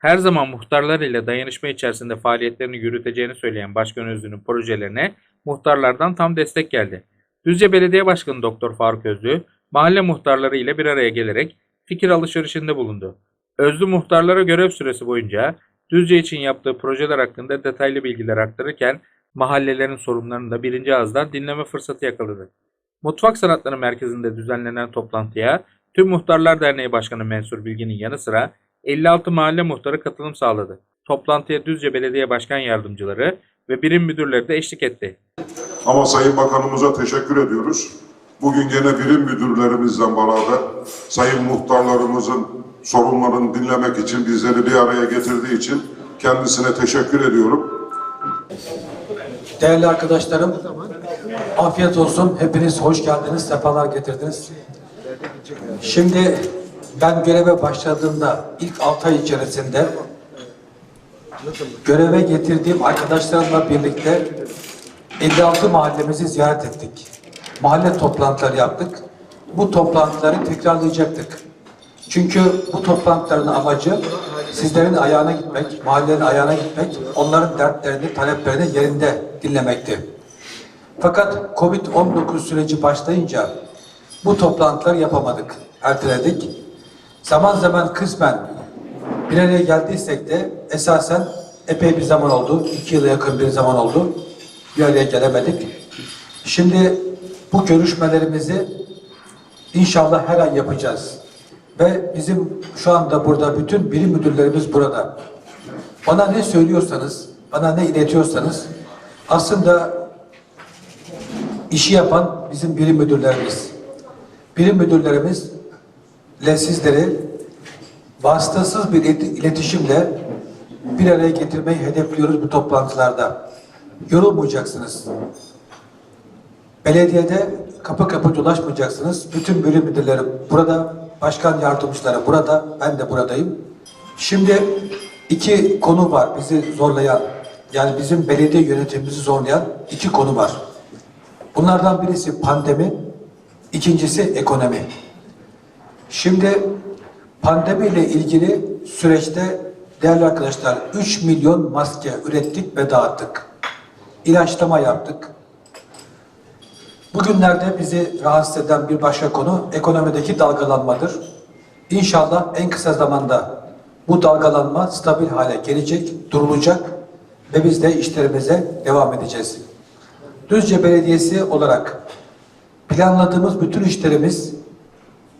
her zaman muhtarlar ile dayanışma içerisinde faaliyetlerini yürüteceğini söyleyen Başkan Özlü'nün projelerine muhtarlardan tam destek geldi. Düzce Belediye Başkanı Doktor Faruk Özlü, mahalle muhtarları ile bir araya gelerek fikir alışverişinde bulundu. Özlü muhtarlara görev süresi boyunca Düzce için yaptığı projeler hakkında detaylı bilgiler aktarırken mahallelerin sorunlarını da birinci ağızdan dinleme fırsatı yakaladı. Mutfak Sanatları Merkezi'nde düzenlenen toplantıya tüm Muhtarlar Derneği Başkanı Mensur Bilgin'in yanı sıra 56 mahalle muhtarı katılım sağladı. Toplantıya Düzce Belediye Başkan Yardımcıları ve birim müdürleri de eşlik etti. Ama Sayın Bakanımıza teşekkür ediyoruz. Bugün gene birim müdürlerimizle beraber Sayın Muhtarlarımızın sorunlarını dinlemek için bizleri bir araya getirdiği için kendisine teşekkür ediyorum. Değerli arkadaşlarım, afiyet olsun. Hepiniz hoş geldiniz, sefalar getirdiniz. Şimdi ben göreve başladığımda ilk 6 ay içerisinde göreve getirdiğim arkadaşlarımla birlikte 56 mahallemizi ziyaret ettik. Mahalle toplantıları yaptık. Bu toplantıları tekrarlayacaktık. Çünkü bu toplantıların amacı sizlerin ayağına gitmek, mahallenin ayağına gitmek, onların dertlerini, taleplerini yerinde dinlemekti. Fakat Covid-19 süreci başlayınca bu toplantıları yapamadık, erteledik. Zaman zaman kısmen bir araya geldiysek de esasen epey bir zaman oldu, iki yıla yakın bir zaman oldu. Bir araya gelemedik. Şimdi bu görüşmelerimizi inşallah her ay yapacağız. Ve bizim şu anda burada bütün birim müdürlerimiz burada. Bana ne söylüyorsanız, bana ne iletiyorsanız aslında işi yapan bizim birim müdürlerimiz. Birim müdürlerimizle sizleri vasıtasız bir ilet- iletişimle bir araya getirmeyi hedefliyoruz bu toplantılarda. Yorulmayacaksınız. Belediyede kapı kapı dolaşmayacaksınız. Bütün bölüm müdürleri burada, başkan yardımcıları burada, ben de buradayım. Şimdi iki konu var bizi zorlayan, yani bizim belediye yönetimimizi zorlayan iki konu var. Bunlardan birisi pandemi, ikincisi ekonomi. Şimdi pandemiyle ilgili süreçte değerli arkadaşlar 3 milyon maske ürettik ve dağıttık. İlaçlama yaptık. Bugünlerde bizi rahatsız eden bir başka konu ekonomideki dalgalanmadır. İnşallah en kısa zamanda bu dalgalanma stabil hale gelecek, durulacak ve biz de işlerimize devam edeceğiz. Düzce Belediyesi olarak planladığımız bütün işlerimiz,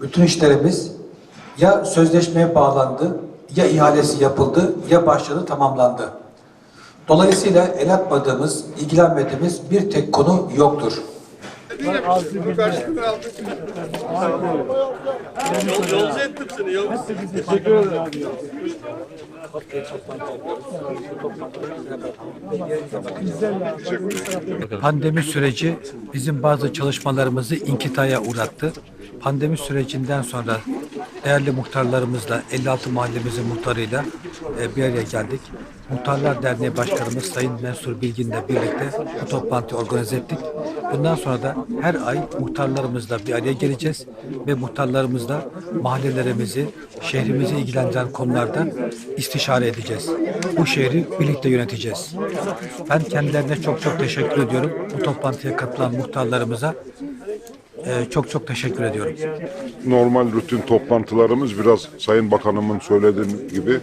bütün işlerimiz ya sözleşmeye bağlandı, ya ihalesi yapıldı, ya başladı, tamamlandı. Dolayısıyla el atmadığımız, ilgilenmediğimiz bir tek konu yoktur. Pandemi süreci bizim bazı çalışmalarımızı inkitaya uğrattı. Pandemi sürecinden sonra değerli muhtarlarımızla 56 mahallemizin muhtarıyla e, bir araya geldik. Muhtarlar Derneği Başkanımız Sayın Mensur Bilgin'le birlikte bu toplantıyı organize ettik. Bundan sonra da her ay muhtarlarımızla bir araya geleceğiz ve muhtarlarımızla mahallelerimizi, şehrimizi ilgilendiren konularda istişare edeceğiz. Bu şehri birlikte yöneteceğiz. Ben kendilerine çok çok teşekkür ediyorum. Bu toplantıya katılan muhtarlarımıza çok çok teşekkür ediyorum. Normal rutin toplantılarımız biraz Sayın Bakanımın söylediği gibi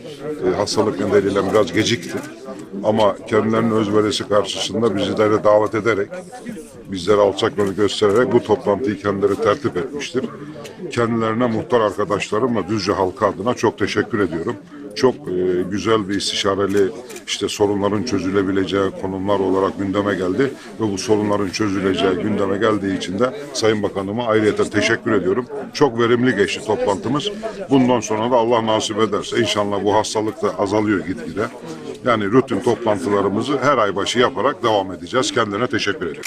e, hastalık nedeniyle biraz gecikti. Ama kendilerinin özverisi karşısında bizleri davet ederek, bizlere alçak göstererek bu toplantıyı kendileri tertip etmiştir. Kendilerine muhtar arkadaşlarımla Düzce halkı adına çok teşekkür ediyorum. Çok e, güzel bir istişareli işte sorunların çözülebileceği konumlar olarak gündeme geldi ve bu sorunların çözüleceği gündeme geldiği için de Sayın Bakanıma ayrıca teşekkür ediyorum. Çok verimli geçti toplantımız. Bundan sonra da Allah nasip ederse inşallah bu hastalık da azalıyor gitgide. Yani rutin toplantılarımızı her ay başı yaparak devam edeceğiz. Kendilerine teşekkür ederim.